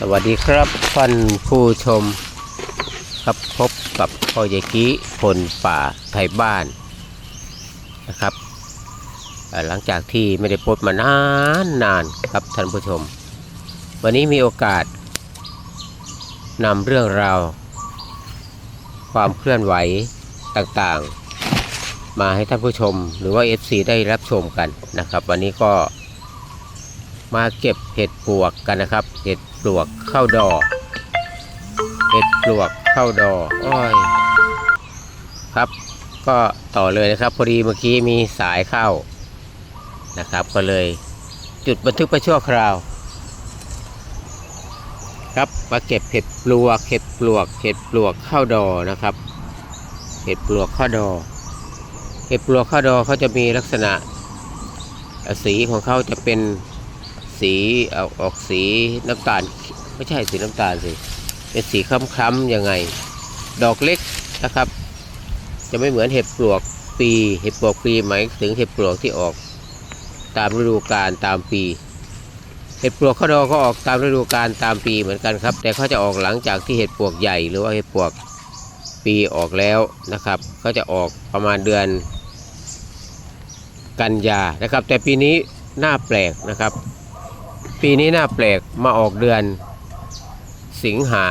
สวัสดีครับท่านผู้ชมครับพบกับพ่อใหญ่กี้คนป่าไทยบ้านนะครับ หลังจากที่ไม่ได้พบมานานนานครับท่านผู้ชม วันนี้มีโอกาสนำเรื่องราว ความเคลื่อนไหวต่างๆ มาให้ท่านผู้ชม หรือว่า FC ได้รับชมกันนะครับ วันนี้ก็มาเก็บเห็ดปวกกันนะครับ เห็ด ปลวกเข้าดอเห็ดปลวกเข้าดออ้อยครับ ก็ต่อเลยนะครับ พอดีเมื่อกี้มีสายเข้านะครับ ก็เลยจุดบันทึกไปชั่วคราว ครับมาเก็บเห็ดปลวกเห็ดปลวกเห็ดปลวกเข้าดอนะครับ เห็ดปลวกข้าดอ เห็ดปลวกข้าดอเขาจะมีลักษณะสีของเขาจะเป็น สีออกออกสีน้ำตาลไม่ใช่สีน้ำตาลสิเป็นสีคล้ำๆยังไง ดอกเล็กนะครับ จะไม่เหมือนเห็ดปลวกปีเห็ดปลวกปีหมายถึงเห็ดปลวกที่ออกตามฤดูกาลตามปี เห็ดปลวกข้าดอก็ออกตามฤดูกาลตามปีเหมือนกันครับ แต่เขาจะออกหลังจากที่เห็ดปลวกใหญ่หรือว่าเห็ดปลวกปีออกแล้วนะครับก็จะออกประมาณเดือนกันยานะครับ แต่ปีนี้น่าแปลกนะครับ ปีนี้น่าแปลกมาออกเดือนสิงหา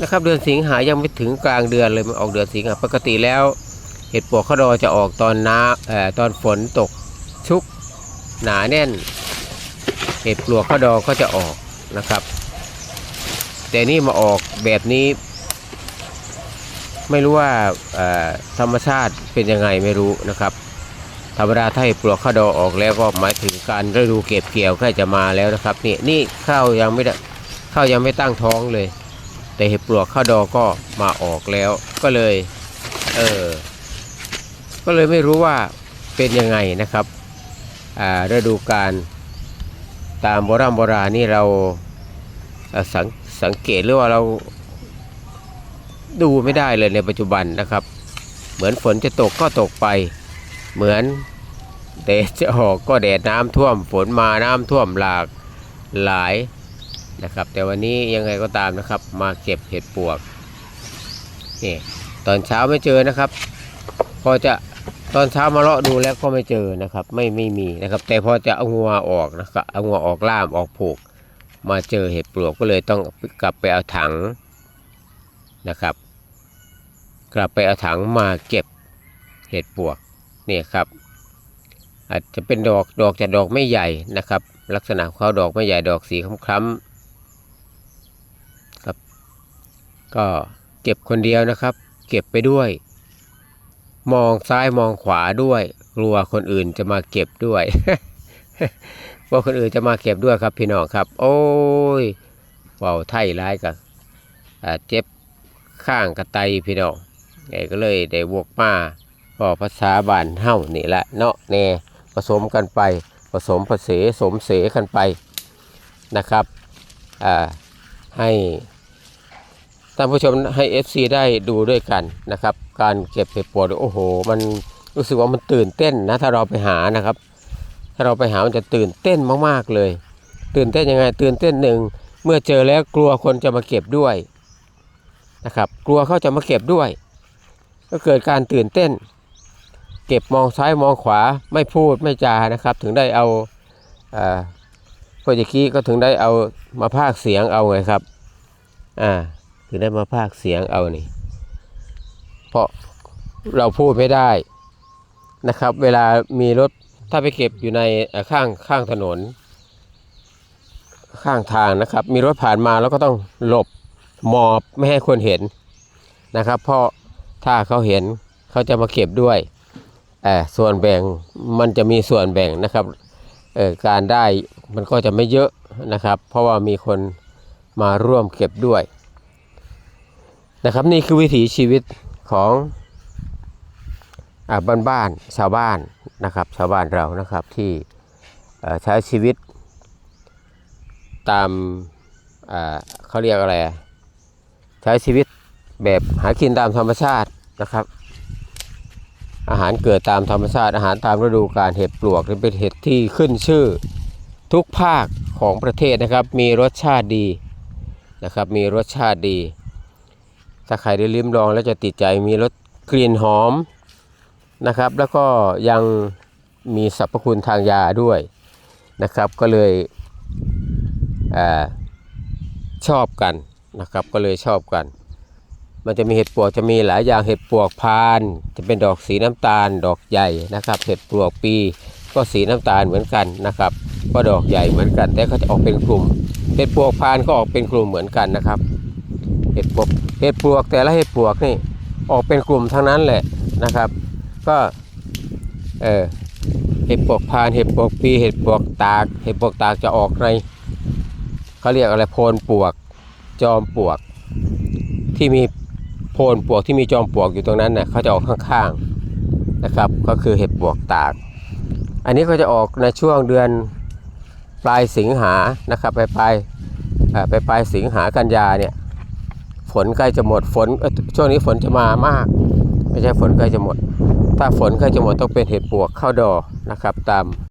นะครับ เดือนสิงหายังไม่ถึงกลางเดือนเลยมันออกเดือนสิงหาปกติแล้ว เห็ดปวกข้าดอจะออกตอนน้าตอนฝนตกชุกหนาแน่น เห็ดปลวกข้าดอก็จะออกนะครับ แต่นี่มาออกแบบนี้ ไม่รู้ว่าธรรมชาติเป็นยังไงไม่รู้นะครับ ธรรมดาถ้าเห็ดปลวกข้าวดอออกแล้วก็หมายถึงการฤดูเก็บเกี่ยวใกล้จะมาแล้วนะครับนี่นี่ข้าวยังไม่ได้ข้าวยังไม่ตั้งท้องเลย แต่เห็ดปลวกข้าวดอก็มาออกแล้ว ก็เลยเออก็เลยไม่รู้ว่าเป็นยังไงนะครับอ่าฤดูกาลตามโบราณโบราณนี่เราสังสังเกตหรือว่าเราดูไม่ได้เลยในปัจจุบันนะครับ เหมือนฝนจะตกก็ตกไป เหมือน แดดจะออกก็แดดน้ำท่วมฝนมาน้ำท่วมหลากหลายนะครับ แต่วันนี้ยังไงก็ตามนะครับ มาเก็บเห็ดปวกนี่ตอนเช้าไม่เจอนะครับพอจะตอนเช้ามาเลาะดูแล้วก็ไม่เจอนะครับ ไม่ไม่มีนะครับ แต่พอจะเอางัวออกนะครับเอางัวออกล่ามออกผูก มาเจอเห็ดปลวกก็เลยต้องกลับไปเอาถังนะครับ กลับไปเอาถังมาเก็บเห็ดปวกเนี่ยครับ อาจจะเป็นดอกดอกจะดอกไม่ใหญ่นะครับ ลักษณะของเขาดอกไม่ใหญ่ดอกสีคล้ำๆครับ ก็เก็บคนเดียวนะครับ เก็บไปด้วย มองซ้ายมองขวาด้วย กลัวคนอื่นจะมาเก็บด้วยกลัวคนอื่นจะมาเก็บด้วยครับพี่น้องครับ โอ้ยเว้าไทยร้ายกับเจ็บข้างกระไตพี่น้องไงก็เลยได้วกมาก็ภาษาบ้านเฮ้านี่แหละเนาะแน่ สมกันไปผสมผสมสมเสกันไปนะครับให้ท่านผู้ชมให้ FC ได้ดูด้วยกันนะครับ การเก็บเห็ดปวดโอ้โห มันรู้สึกว่ามันตื่นเต้นนะถ้าเราไปหานะครับ ถ้าเราไปหามันจะตื่นเต้นมากๆเลย ตื่นเต้นยังไงตื่นเต้นหนึ่งเมื่อเจอแล้วกลัวคนจะมาเก็บด้วยนะครับ กลัวเขาจะมาเก็บด้วย ก็เกิดการตื่นเต้น เก็บมองซ้ายมองขวาไม่พูดไม่จานะครับ ถึงได้เอาอ่าโปรเจกี้ก็ถึงได้เอามาพากเสียงเอาไงครับอ่าถึงได้มาพากเสียงเอานี่ เพราะเราพูดไม่ได้นะครับ เวลามีรถถ้าไปเก็บอยู่ในข้างข้างถนน ข้างทางนะครับ มีรถผ่านมาแล้วก็ต้องหลบหมอบไม่ให้คนเห็นนะครับ เพราะถ้าเขาเห็นเขาจะมาเก็บด้วย ส่วนแบ่งมันจะมีส่วนแบ่งนะครับการได้มันก็จะไม่เยอะนะครับ เพราะว่ามีคนมาร่วมเก็บด้วยนะครับนี่คือวิถีชีวิตของอบ้านบ้านๆชาวบ้านนะครับชาวบ้านเรานะครับที่ใช้ชีวิตตามเขาเรียกอะไร ใช้ชีวิตแบบหากินตามธรรมชาตินะครับ อาหารเกิดตามธรรมชาติอาหารตามฤดูกาลเห็ดปลวกเป็นเห็ดที่ขึ้นชื่อทุกภาคของประเทศนะครับ มีรสชาติดีนะครับ มีรสชาติดี ถ้าใครได้ลิ้มลองแล้วจะติดใจมีรสกลิ่นหอมนะครับ แล้วก็ยังมีสรรพคุณทางยาด้วยนะครับ ก็เลยอชอบกันนะครับ ก็เลยชอบกัน มันจะมีเห็ดปวกจะมีหลายอย่างเห็ดปวกพาน จะเป็นดอกสีน้ำตาล ดอกใหญ่นะครับ เห็ดปวกปีก็สีน้ำตาลเหมือนกันนะครับ ก็ดอกใหญ่เหมือนกัน แต่เขาจะออกเป็นกลุ่ม เห็ดปวกพานก็ออกเป็นกลุ่มเหมือนกันนะครับ เห็ดปวกเห็ดปวกแต่ละเห็ดปวกนี่ออกเป็นกลุ่มทั้งนั้นแหละนะครับ ก็เออเห็ดปวกพานเห็ดปวกปีเห็ดปวกตาก เห็ดปวกตากจะออกในเขาเรียกอะไรโพนปวก จอมปวกที่มี นปวกที่มีจอมปลวกอยู่ตรงนั้นน่ะเขาจะออกข้างๆนะครับ ก็คือเห็ดปวกตาก อันนี้ก็จะออกในช่วงเดือนปลายสิงหานะครับไปปลายไปปลายสิงหากันยาเนี่ยฝนใกล้จะหมดฝนช่วงนี้ฝนจะมามาก ไม่ใช่ฝนใกล้จะหมด ถ้าฝนใกล้จะหมดต้องเป็นเห็ดปวกเข้าดอกนะครับตาม